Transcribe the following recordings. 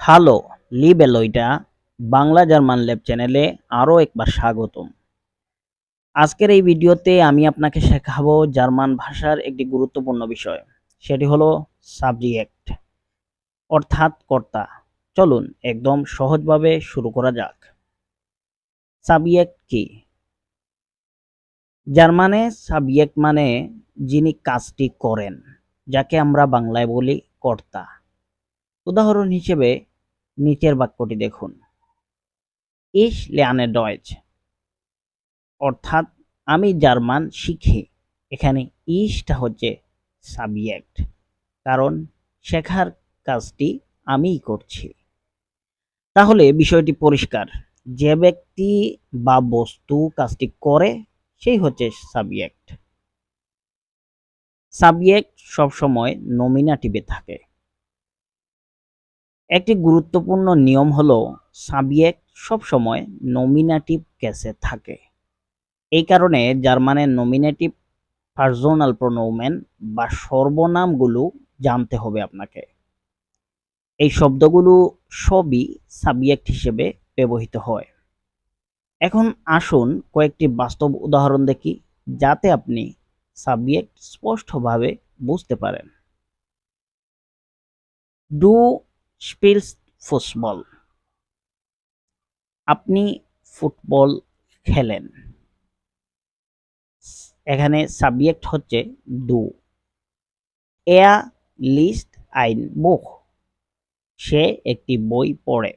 Hello লিবেলইটা Bangla German lab চ্যানেলে আরও একবার স্বাগতম। আজকের এই ভিডিওতে আমি আপনাকে শেখাবো জার্মান ভাষার একটি গুরুত্বপূর্ণ বিষয়, সেটি হলো সাবজেক্ট, অর্থাৎ কর্তা। চলুন একদম সহজভাবে শুরু করা যাক। সাবজেক্ট কি? জার্মানে সাবজেক্ট মানে যিনি কাজটি করেন, যাকে আমরা বাংলায় বলি কর্তা। উদাহরণ হিসেবে নিচের বাক্যটি দেখুন। ইস লেয়ানে ডয়েজ। অর্থাৎ আমি জার্মান শিখি। এখানে ইসটা হচ্ছে সাবজেক্ট। কারণ শেখার কাজটি আমিই করছি। তাহলে বিষয়টি পরিষ্কার। যে ব্যক্তি বা বস্তু কাজটি করে, সেই হচ্ছে সাবজেক্ট। সাবজেক্ট সবসময় নমিনাটিভে থাকে। একটি গুরুত্বপূর্ণ নিয়ম হলো সাবজেক্ট সবসময় নমিনাটিভ কেসে থাকে। এই কারণে জার্মানের নমিনেটিভ পার্সোনাল প্রোনোমেন বা সর্বনামগুলো জানতে হবে আপনাকে। এই শব্দগুলো সবই সাবজেক্ট হিসেবে ব্যবহৃত হয়। এখন আসুন কয়েকটি বাস্তব উদাহরণ দেখি, যাতে আপনি সাবজেক্ট স্পষ্টভাবে বুঝতে পারেন। ডু স্পিলস ফুটবল আপনি ফুটবল খেলেন। এখানে সাবজেক্ট হচ্ছে ডু। এয়া লিস্ট আইন বুক। সে একটি বই পড়ে।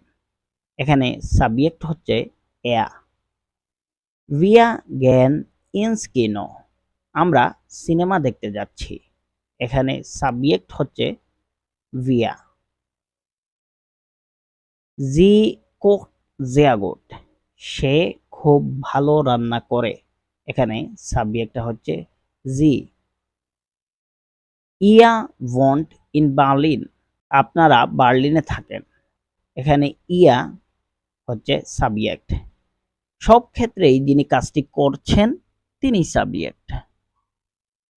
এখানে সাবজেক্ট হচ্ছে এয়া। ভিয়া জ্ঞান ইনস্কিনো আমরা সিনেমা দেখতে যাচ্ছি। এখানে সাবজেক্ট হচ্ছে ভিয়া জি কোক জিয়াগুট, সে খুব ভালো রান্না করে। এখানে সাবজেক্টটা হচ্ছে জি। ইয়া ওয়ন্ট ইন বার্লিন, আপনারা বার্লিনে থাকেন। এখানে ইয়া হচ্ছে সাবজেক্ট। সব ক্ষেত্রেই যিনি কাজটি করছেন, তিনি সাবজেক্ট।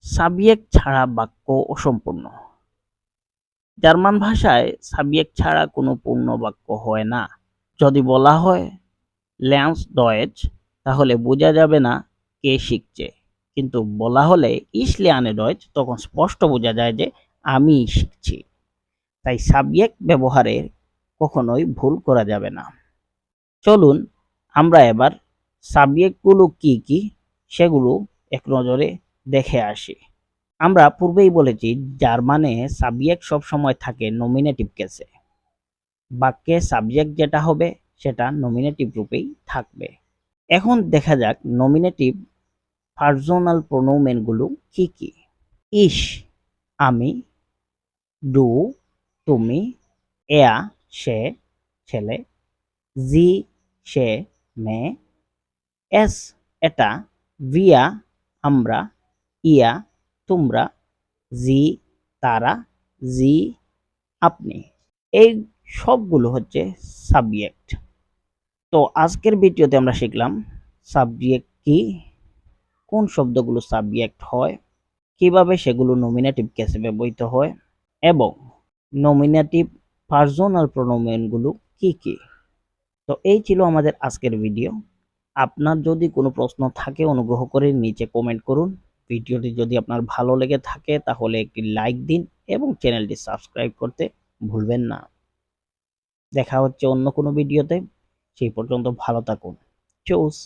সাবজেক্ট ছাড়া বাক্য অসম্পূর্ণ। জার্মান ভাষায় সাবজেক্ট ছাড়া কোনো পূর্ণ বাক্য হয় না। যদি বলা হয়, ল্যান্স ডয়েজ তাহলে বোঝা যাবে না কে শিখছে। কিন্তু বলা হলে ইসলিয়ানে ডয়েজ তখন স্পষ্ট বোঝা যায় যে, আমি শিখছি। তাই সাবজেক্ট ব্যবহারে কখনোই ভুল করা যাবে না। চলুন, আমরা এবার সাবজেক্টগুলো কি কি, সেগুলো এক নজরে দেখে আসি। আমরা পূর্বেই বলেছি, জার্মানে সাবজেক্ট সব সময় থাকে নমিনেটিভ কেসে বাক্যে সাবজেক্ট যেটা হবে, সেটা নমিনেটিভ রূপেই থাকবে। এখন দেখা যাক নমিনেটিভ পার্সোনাল প্রোনোমেনগুলো কি কি? ইস, আমি, ডু, তুমি, এয়া, সে, ছেলে, জি, সে মেয়ে এস, এটা, ভিয়া, আমরা, ইয়া তোমরা, জি, তারা, জি, আপনি। এই সবগুলো হচ্ছে সাবজেক্ট তো আজকের ভিডিওতে আমরা শিখলাম সাবজেক্ট কি, কোন শব্দগুলো সাবজেক্ট হয়, কীভাবে সেগুলো নমিনেটিভ কেসে ব্যবহৃত হয়, এবং নমিনেটিভ পার্সোনাল প্রোনোমেনগুলো কি কি। তো এই ছিল আমাদের আজকের ভিডিও। আপনার যদি কোনো প্রশ্ন থাকে, অনুগ্রহ করে নিচে কমেন্ট করুন। ভিডিওটি যদি আপনার ভালো লেগে থাকে, তাহলে একটি লাইক দিন এবং চ্যানেলটি সাবস্ক্রাইব করতে ভুলবেন না। দেখা হচ্ছে অন্য কোনো ভিডিওতে সেই পর্যন্ত ভালো থাকুন। চুস!